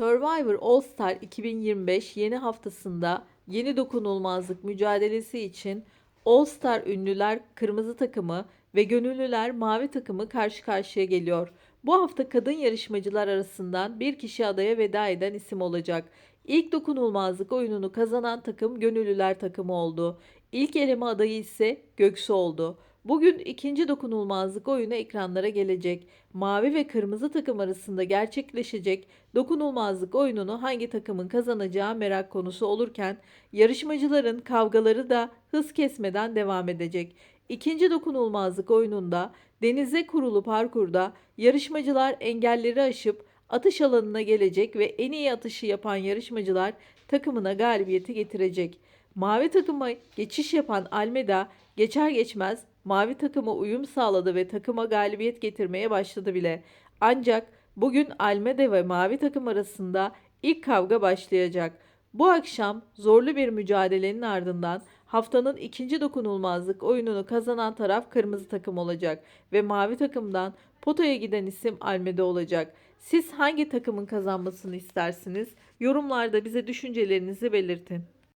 Survivor All Star 2025 yeni haftasında yeni dokunulmazlık mücadelesi için All Star ünlüler kırmızı takımı ve gönüllüler mavi takımı karşı karşıya geliyor. Bu hafta kadın yarışmacılar arasından bir kişi adaya veda eden isim olacak. İlk dokunulmazlık oyununu kazanan takım gönüllüler takımı oldu. İlk eleme adayı ise Göksu oldu. Bugün ikinci dokunulmazlık oyunu ekranlara gelecek. Mavi ve kırmızı takım arasında gerçekleşecek dokunulmazlık oyununu hangi takımın kazanacağı merak konusu olurken yarışmacıların kavgaları da hız kesmeden devam edecek. İkinci dokunulmazlık oyununda denize kurulu parkurda yarışmacılar engelleri aşıp atış alanına gelecek ve en iyi atışı yapan yarışmacılar takımına galibiyeti getirecek. Mavi takıma geçiş yapan Almeda geçer geçmez mavi takıma uyum sağladı ve takıma galibiyet getirmeye başladı bile. Ancak bugün Almeda ve mavi takım arasında ilk kavga başlayacak. Bu akşam zorlu bir mücadelenin ardından haftanın ikinci dokunulmazlık oyununu kazanan taraf kırmızı takım olacak ve mavi takımdan potaya giden isim Almeda olacak. Siz hangi takımın kazanmasını istersiniz? Yorumlarda bize düşüncelerinizi belirtin.